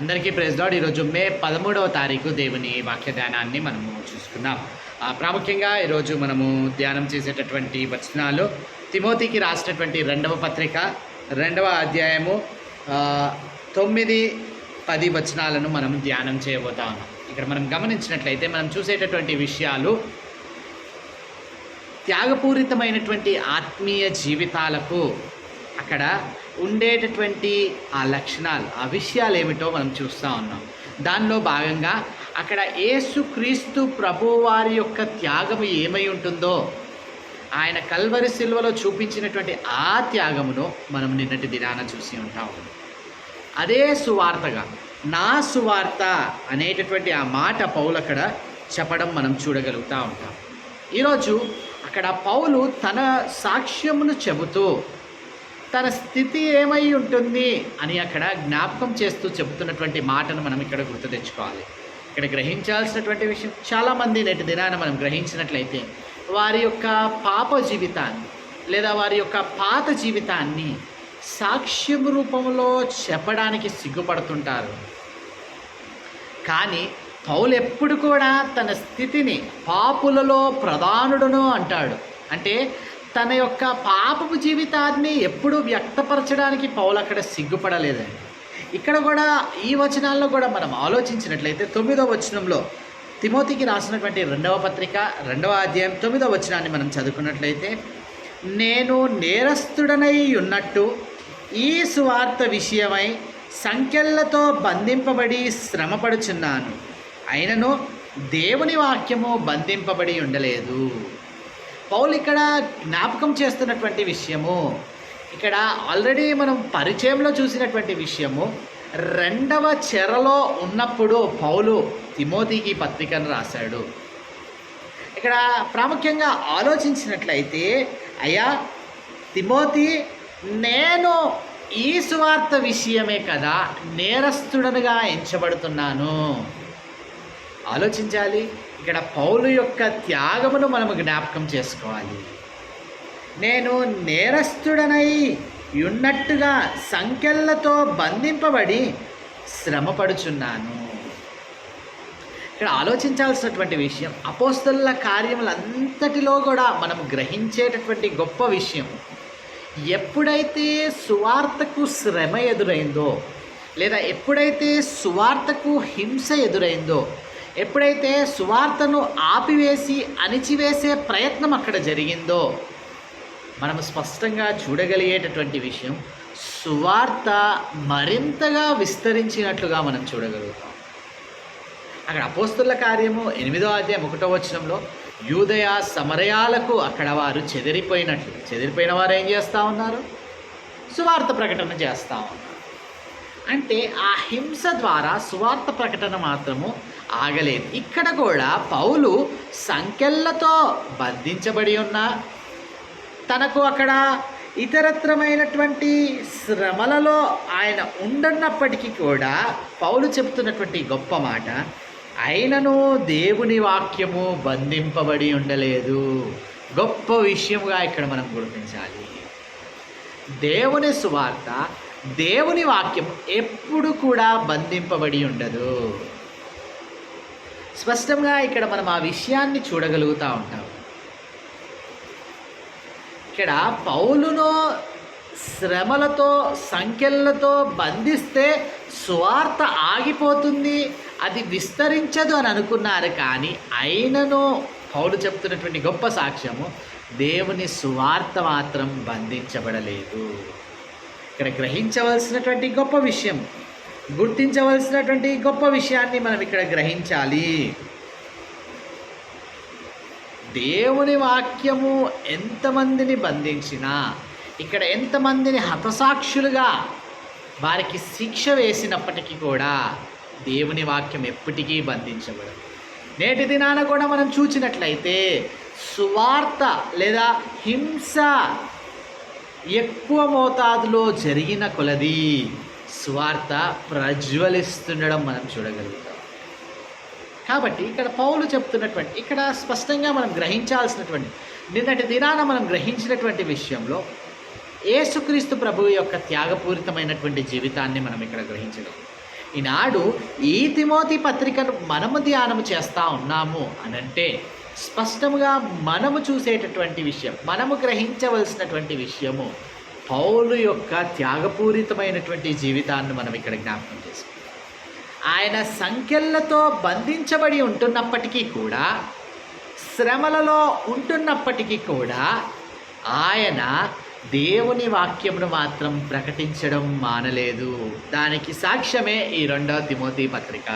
అందరికీ press lord ఈరోజు మే పదమూడవ తారీఖు దేవుని వాక్య ధ్యానాన్ని మనము చూసుకున్నాం. ప్రాముఖ్యంగా ఈరోజు మనము ధ్యానం చేసేటటువంటి వచనాలు తిమోతికి రాసినటువంటి రెండవ పత్రిక రెండవ అధ్యాయము తొమ్మిది పది వచనాలను మనం ధ్యానం చేయబోతాం. ఇక్కడ మనం గమనించినట్లయితే మనం చూసేటటువంటి విషయాలు త్యాగపూరితమైనటువంటి ఆత్మీయ జీవితాలకు అక్కడ ఉండేటటువంటి ఆ లక్షణాలు ఆ విషయాలు ఏమిటో మనం చూస్తూ ఉన్నాం. దానిలో భాగంగా అక్కడ ఏసుక్రీస్తు ప్రభువారి యొక్క త్యాగము ఏమై ఉంటుందో ఆయన కల్వరి సిల్వలో చూపించినటువంటి ఆ త్యాగమును మనం నిన్నటి దినాన చూసి ఉంటాం. అదే సువార్తగా నా సువార్త అనేటటువంటి ఆ మాట పౌలు అక్కడ చెప్పడం మనం చూడగలుగుతూ ఉంటాం. ఈరోజు అక్కడ పౌలు తన సాక్ష్యమును చెబుతూ తన స్థితి ఏమై ఉంటుంది అని అక్కడ జ్ఞాపకం చేస్తూ చెబుతున్నటువంటి మాటను మనం ఇక్కడ గుర్తు తెచ్చుకోవాలి. ఇక్కడ గ్రహించాల్సినటువంటి విషయం చాలామంది నేటి దినాన మనం గ్రహించినట్లయితే వారి యొక్క పాప జీవితాన్ని లేదా వారి యొక్క పాత జీవితాన్ని సాక్ష్యం రూపంలో చెప్పడానికి సిగ్గుపడుతుంటారు. కానీ పౌలు ఎప్పుడు కూడా తన స్థితిని పాపులలో ప్రధానుడును అంటాడు. అంటే తన యొక్క పాపపు జీవితాన్ని ఎప్పుడూ వ్యక్తపరచడానికి పౌలు అక్కడ సిగ్గుపడలేదండి. ఇక్కడ కూడా ఈ వచనాల్లో కూడా మనం ఆలోచించినట్లయితే తొమ్మిదో వచనంలో తిమోతికి రాసినటువంటి రెండవ పత్రిక రెండవ అధ్యాయం తొమ్మిదవ వచనాన్ని మనం చదువుకున్నట్లయితే నేను నేరస్తుడనై ఉన్నట్టు ఈ సువార్త విషయమై సంఖ్యలతో బంధింపబడి శ్రమపడుచున్నాను. అయినను దేవుని వాక్యము బంధింపబడి ఉండలేదు. పౌలు ఇక్కడ జ్ఞాపకం చేస్తున్నటువంటి విషయము ఇక్కడ ఆల్రెడీ మనం పరిచయంలో చూసినటువంటి విషయము రెండవ చెరలో ఉన్నప్పుడు పౌలు తిమోతికి పత్రికను రాశాడు. ఇక్కడ ప్రాముఖ్యంగా ఆలోచించినట్లయితే అయ్యా తిమోతి నేను ఈ సువార్త విషయమే కదా నేరస్తుడనుగా ఎంచబడుతున్నాను. ఆలోచించాలి. ఇక్కడ పౌలు యొక్క త్యాగమును మనము జ్ఞాపకం చేసుకోవాలి. నేను నేరస్తుడనై ఉన్నట్టుగా సంఖ్యలతో బంధింపబడి శ్రమపడుచున్నాను. ఇక్కడ ఆలోచించాల్సినటువంటి విషయం అపోస్తల కార్యములంతటిలో కూడా మనం గ్రహించేటటువంటి గొప్ప విషయం ఎప్పుడైతే సువార్తకు శ్రమ ఎదురైందో లేదా ఎప్పుడైతే సువార్తకు హింస ఎదురైందో ఎప్పుడైతే సువార్తను ఆపివేసి అణిచివేసే ప్రయత్నం అక్కడ జరిగిందో మనం స్పష్టంగా చూడగలిగేటటువంటి విషయం సువార్త మరింతగా విస్తరించినట్లుగా మనం చూడగలుగుతాం. అక్కడ అపోస్తుల కార్యము ఎనిమిదో అధ్యాయం ఒకటో వచనంలో యూదయ సమరయాలకు అక్కడ వారు చెదిరిపోయినట్లు చెదిరిపోయిన వారు ఏం చేస్తూ ఉన్నారు? సువార్త ప్రకటన చేస్తూ ఉన్నారు. అంటే ఆ హింస ద్వారా సువార్త ప్రకటన మాత్రము ఆగలేదు. ఇక్కడ కూడా పౌలు సంఖ్యలతో బంధించబడి ఉన్న తనకు అక్కడ ఇతరత్రమైనటువంటి శ్రమలలో ఆయన ఉండన్నప్పటికీ కూడా పౌలు చెప్తున్నటువంటి గొప్ప మాట అయినను దేవుని వాక్యము బంధింపబడి ఉండలేదు. గొప్ప విషయముగా ఇక్కడ మనం గుర్తించాలి. దేవుని సువార్త దేవుని వాక్యం ఎప్పుడు కూడా బంధింపబడి ఉండదు. స్పష్టంగా ఇక్కడ మనం ఆ విషయాన్ని చూడగలుగుతూ ఉంటాం. ఇక్కడ పౌలును శ్రమలతో సంఖ్యలతో బంధిస్తే స్వార్థ ఆగిపోతుంది అది విస్తరించదు అని అనుకున్నారు కానీ అయినను పౌలు చెప్తున్నటువంటి గొప్ప సాక్ష్యము దేవుని స్వార్థ మాత్రం బంధించబడలేదు. ఇక్కడ గ్రహించవలసినటువంటి గొప్ప విషయం గుర్తించవలసినటువంటి గొప్ప విషయాన్ని మనం ఇక్కడ గ్రహించాలి. దేవుని వాక్యము ఎంతమందిని బంధించినా ఇక్కడ ఎంతమందిని హతసాక్షులుగా వారికి శిక్ష వేసినప్పటికీ కూడా దేవుని వాక్యం ఎప్పటికీ బంధించబడదు. నేటి దినాన కూడా మనం చూచినట్లయితే సువార్త లేదా హింస ఎక్కువ మోతాదులో జరిగిన కొలది. స్వార్థ ప్రజ్వలిస్తుండడం మనం చూడగలుగుతాం. కాబట్టి ఇక్కడ పౌలు చెప్తున్నటువంటి ఇక్కడ స్పష్టంగా మనం గ్రహించాల్సినటువంటి నిన్నటి దినాన మనం గ్రహించినటువంటి విషయంలో ఏసుక్రీస్తు ప్రభు యొక్క త్యాగపూరితమైనటువంటి జీవితాన్ని మనం ఇక్కడ గ్రహించడం ఈనాడు ఈ తిమోతి పత్రికను మనము ధ్యానము చేస్తూ ఉన్నాము అనంటే స్పష్టముగా మనము చూసేటటువంటి విషయం మనము గ్రహించవలసినటువంటి విషయము పౌలు యొక్క త్యాగపూరితమైనటువంటి జీవితాన్ని మనం ఇక్కడ జ్ఞాపకం చేసుకుంటాం. ఆయన సంఖ్యలతో బంధించబడి ఉంటున్నప్పటికీ కూడా శ్రమలలో ఉంటున్నప్పటికీ కూడా ఆయన దేవుని వాక్యమును మాత్రం ప్రకటించడం మానలేదు. దానికి సాక్ష్యమే ఈ రెండవ తిమోతి పత్రిక.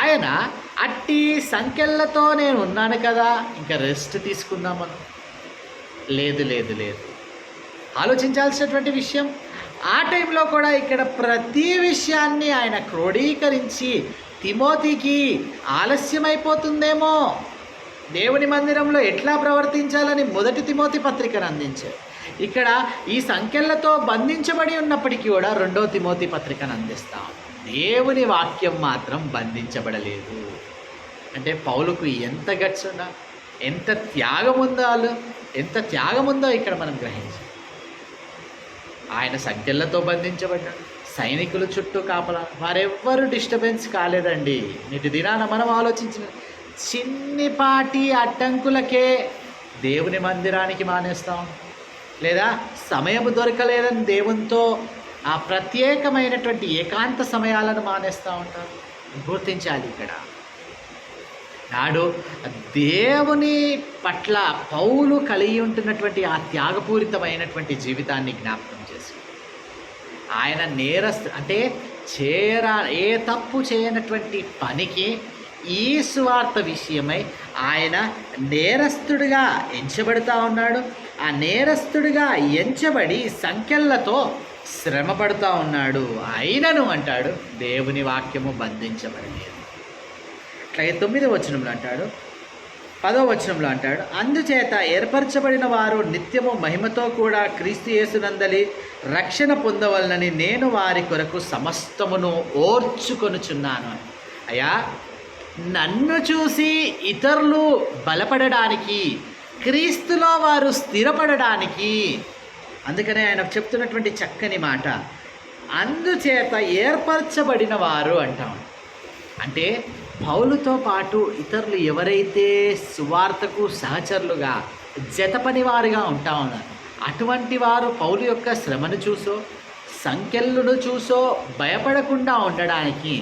ఆయన అట్టి సంఖ్యలతో నేను ఉన్నాను కదా ఇంకా రెస్ట్ తీసుకుందామను లేదు లేదు లేదు. ఆలోచించాల్సినటువంటి విషయం ఆ టైంలో కూడా ఇక్కడ ప్రతి విషయాన్ని ఆయన క్రోడీకరించి తిమోతికి ఆలస్యమైపోతుందేమో. దేవుని మందిరంలో ఎట్లా ప్రవర్తించాలని మొదటి తిమోతి పత్రికను అందించారు. ఇక్కడ ఈ సంఖ్యలతో బంధించబడి ఉన్నప్పటికీ కూడా రెండో తిమోతి పత్రికను అందిస్తాం. దేవుని వాక్యం మాత్రం బంధించబడలేదు. అంటే పౌలుకు ఎంత గట్స్ ఎంత త్యాగం ఉందో వాళ్ళు ఎంత త్యాగం ఉందో ఇక్కడ మనం గ్రహించాం ఆయన సంఖ్యలతో బంధించబడ్డాడు. సైనికులు చుట్టూ కాపలా వారెవ్వరూ డిస్టర్బెన్స్ కాలేదండి. నేటి దినాన మనం ఆలోచించిన చిన్నిపాటి అడ్డంకులకే దేవుని మందిరానికి మానేస్తాం. లేదా సమయం దొరకలేదని దేవునితో ఆ ప్రత్యేకమైనటువంటి ఏకాంత సమయాలను మానేస్తూ ఉంటారు గుర్తించాలి ఇక్కడ. నాడు దేవుని పట్ల పౌలు కలిగి ఉంటున్నటువంటి ఆ త్యాగపూరితమైనటువంటి జీవితాన్ని జ్ఞాపకం చేసి ఆయన నేరస్తు అంటే చేర ఏ తప్పు చేయనటువంటి పనికి ఈ స్వార్థ విషయమై ఆయన నేరస్తుడిగా ఎంచబడుతూ ఉన్నాడు. ఆ నేరస్తుడిగా ఎంచబడి సంఖ్యలతో శ్రమ పడుతూ ఉన్నాడు. అయినను అంటాడు దేవుని వాక్యము బంధించబడలేదు. అట్లాగే తొమ్మిదో వచనంలో అంటాడు పదో వచనంలో అంటాడు అందుచేత ఏర్పరచబడిన వారు నిత్యము మహిమతో కూడా క్రీస్తు యేసునందలి రక్షణ పొందవలనని నేను వారి కొరకు సమస్తమును ఓర్చుకొనుచున్నాను. అయ్యా నన్ను చూసి ఇతరులు బలపడడానికి క్రీస్తులో వారు స్థిరపడడానికి అందుకనే ఆయన చెప్తున్నటువంటి చక్కని మాట అందుచేత ఏర్పరచబడిన వారు అంటాం. అంటే పౌలుతో పాటు ఇతరులు ఎవరైతే సువార్తకు సహచరులుగా జతపని వారుగా ఉంటా ఉన్నారు అటువంటి వారు పౌలు యొక్క శ్రమను చూసో సంఖ్యలను చూసో భయపడకుండా ఉండడానికి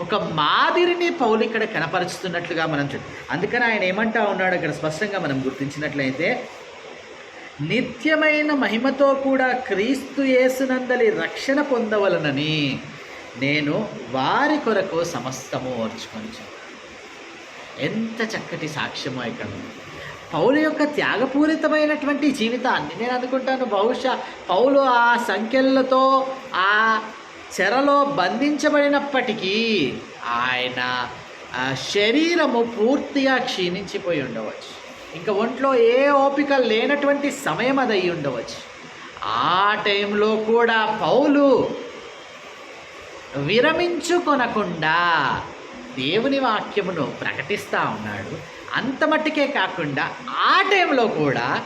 ఒక మాదిరిని పౌలు ఇక్కడ కనపరుచుతున్నట్లుగా మనం చూ అందుకని ఆయన ఏమంటా ఉన్నాడు ఇక్కడ స్పష్టంగా మనం గుర్తించినట్లయితే నిత్యమైన మహిమతో కూడా క్రీస్తు యేసునందలి రక్షణ పొందవలనని నేను వారి కొరకు సమస్తము ఓర్చుకొని ఎంత చక్కటి సాక్ష్యమో ఇక్కడ. పౌలు యొక్క త్యాగపూరితమైనటువంటి జీవితాన్ని నేను అనుకుంటాను. బహుశా పౌలు ఆ సంఖ్యలతో ఆ చెరలో బంధించబడినప్పటికీ ఆయన శరీరము పూర్తిగా క్షీణించిపోయి ఉండవచ్చు. ఇంకా ఒంట్లో ఏ ఓపిక లేనటువంటి సమయం అది అయి ఉండవచ్చు. ఆ టైంలో కూడా పౌలు విరమించుకొనకుండా దేవుని వాక్యమును ప్రకటిస్తూ ఉన్నాడు. అంత మట్టుకే కాకుండా ఆ టైంలో కూడా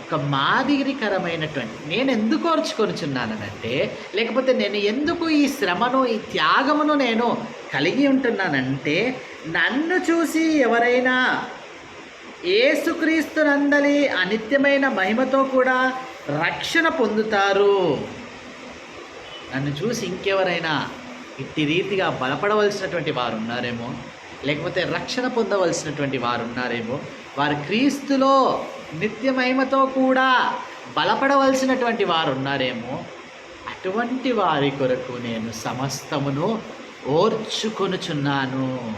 ఒక మాదిరికరమైనటువంటి నేను ఎందుకు ఓర్చుకొనుచున్నానంటే లేకపోతే నేను ఎందుకు ఈ శ్రమను ఈ త్యాగమును నేను కలిగి ఉంటున్నానంటే నన్ను చూసి ఎవరైనా ఏసుక్రీస్తునందలి అనిత్యమైన మహిమతో కూడా రక్షణ పొందుతారు. నన్ను చూసి ఇంకెవరైనా ఇట్టి రీతిగా బలపడవలసినటువంటి వారు ఉన్నారేమో లేకపోతే రక్షణ పొందవలసినటువంటి వారు ఉన్నారేమో వారు క్రీస్తులో నిత్య మహిమతో కూడా బలపడవలసినటువంటి వారు ఉన్నారేమో అటువంటి వారి కొరకు నేను సమస్తమును ఓర్చుకొనుచున్నాను.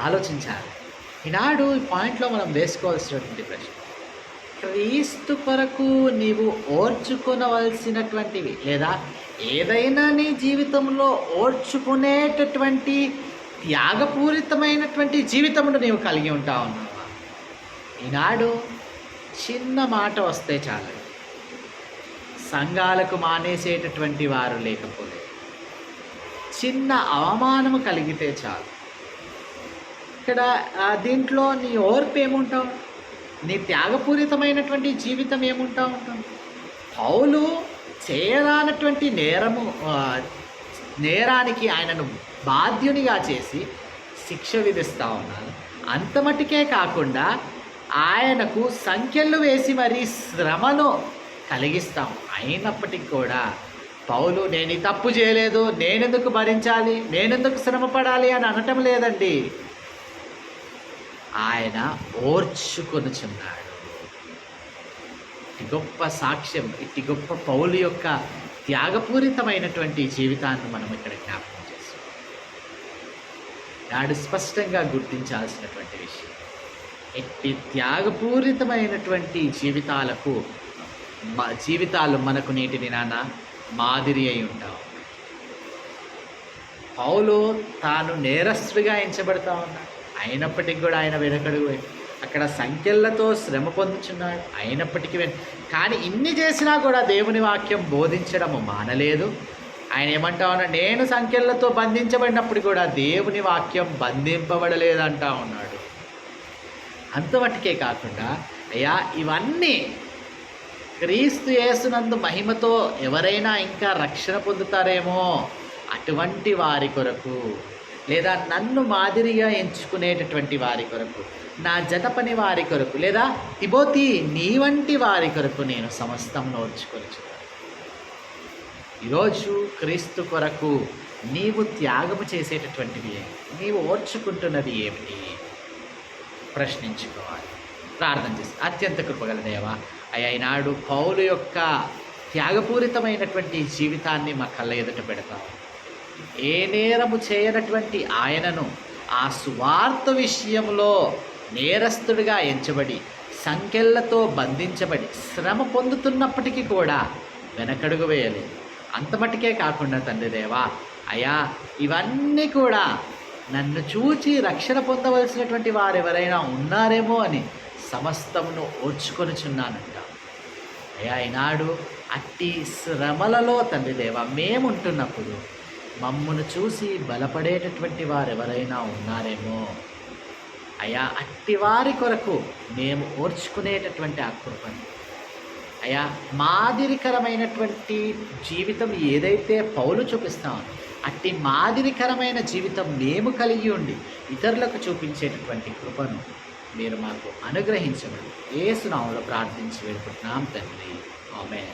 ఆలోచించాలి. ఈనాడు ఈ పాయింట్లో మనం వేసుకోవాల్సినటువంటి ప్రశ్న. క్రీస్తు కొరకు నీవు ఓర్చుకునవలసినటువంటివి లేదా ఏదైనా నీ జీవితంలో ఓర్చుకునేటటువంటి త్యాగపూరితమైనటువంటి జీవితమును నీవు కలిగి ఉంటా ఉన్నావా ఈనాడు చిన్న మాట వస్తే చాలు. సంఘాలకు మానేసేటటువంటి వారు లేకపోతే చిన్న అవమానము కలిగితే చాలు. ఇక్కడ దీంట్లో నీ ఓర్పు ఏముంటావు నీ త్యాగపూరితమైనటువంటి జీవితం ఏముంటా ఉంటుంది? పౌలు చేయరానటువంటి నేరము నేరానికి ఆయనను బాధ్యునిగా చేసి శిక్ష విధిస్తూ ఉన్నారు అంత మటుకే కాకుండా ఆయనకు సంఖ్యలు వేసి మరీ శ్రమను కలిగిస్తాం అయినప్పటికీ కూడా పౌలు నేను ఈ తప్పు చేయలేదు నేనెందుకు భరించాలి నేనెందుకు శ్రమ పడాలి అని అనటం లేదండి. ఆయన ఓర్చుకొనుచున్నాడు ఇటు గొప్ప సాక్ష్యం ఇట్టి గొప్ప పౌలు యొక్క త్యాగపూరితమైనటువంటి జీవితాన్ని మనం ఇక్కడ జ్ఞాపకం చేస్తాం నాడు స్పష్టంగా గుర్తించాల్సినటువంటి విషయం ఎట్టి త్యాగపూరితమైనటువంటి జీవితాలకు మా జీవితాలు మనకు నేటిని నాన్న మాదిరి అయి ఉంటాం పౌలు తాను నేరస్తుడిగా ఎంచబడతా ఉన్నాడు. అయినప్పటికీ కూడా ఆయన వెనకడుగు అక్కడ సంఖ్యలతో శ్రమ పొందుచున్నాడు. అయినప్పటికీ కానీ ఇన్ని చేసినా కూడా దేవుని వాక్యం బోధించడము మానలేదు. ఆయన ఏమంటా ఉన్నా నేను సంఖ్యలతో బంధించబడినప్పుడు కూడా దేవుని వాక్యం బంధింపబడలేదంటా ఉన్నాడు. అంతమట్టుకే కాకుండా అయ్యా ఇవన్నీ క్రీస్తు యేసునందు మహిమతో ఎవరైనా ఇంకా రక్షణ పొందుతారేమో అటువంటి వారి కొరకు లేదా నన్ను మాదిరిగా ఎంచుకునేటటువంటి వారి కొరకు నా జత పని వారి కొరకు లేదా తిబోతి నీ వంటి వారి కొరకు నేను సమస్తం నోర్చుకొని ఈరోజు క్రీస్తు కొరకు నీవు త్యాగము చేసేటటువంటివి ఏమి? నీవు ఓర్చుకుంటున్నది ఏమిటి? ప్రశ్నించుకోవాలి. ప్రార్థన చేసి అత్యంత కృపగల దేవ అయ్యా ఈనాడు పౌలు యొక్క త్యాగపూరితమైనటువంటి జీవితాన్ని మా కళ్ళ ఎదుట పెడతాము ఏ నేరము చేయనటువంటి ఆయనను ఆ సువార్త విషయంలో నేరస్తుడిగా ఎంచబడి సంఖ్యలతో బంధించబడి శ్రమ పొందుతున్నప్పటికీ కూడా వెనకడుగు వేయలేదు. అంత మట్టుకే కాకుండా తండ్రి దేవా అయ్యా ఇవన్నీ కూడా నన్ను చూచి రక్షణ పొందవలసినటువంటి వారు ఎవరైనా ఉన్నారేమో అని సమస్తమును ఓర్చుకొనుచున్నానంట. అయ్యా ఈనాడు అట్టి శ్రమలలో తండ్రి దేవ మేముంటున్నప్పుడు మమ్మను చూసి బలపడేటటువంటి వారు ఎవరైనా ఉన్నారేమో? అయ్యా అట్టి వారి కొరకు మేము ఓర్చుకునేటటువంటి ఆ కృపను. అయ్యా మాదిరికరమైనటువంటి జీవితం ఏదైతే పౌలు చూపిస్తామో అట్టి మాదిరికరమైన జీవితం మేము కలిగి ఉండి ఇతరులకు చూపించేటటువంటి కృపను మీరు మాకు అనుగ్రహించమని ఏసునామంలో ప్రార్థించి వేడుకుంటున్నాం తండ్రి. ఆమె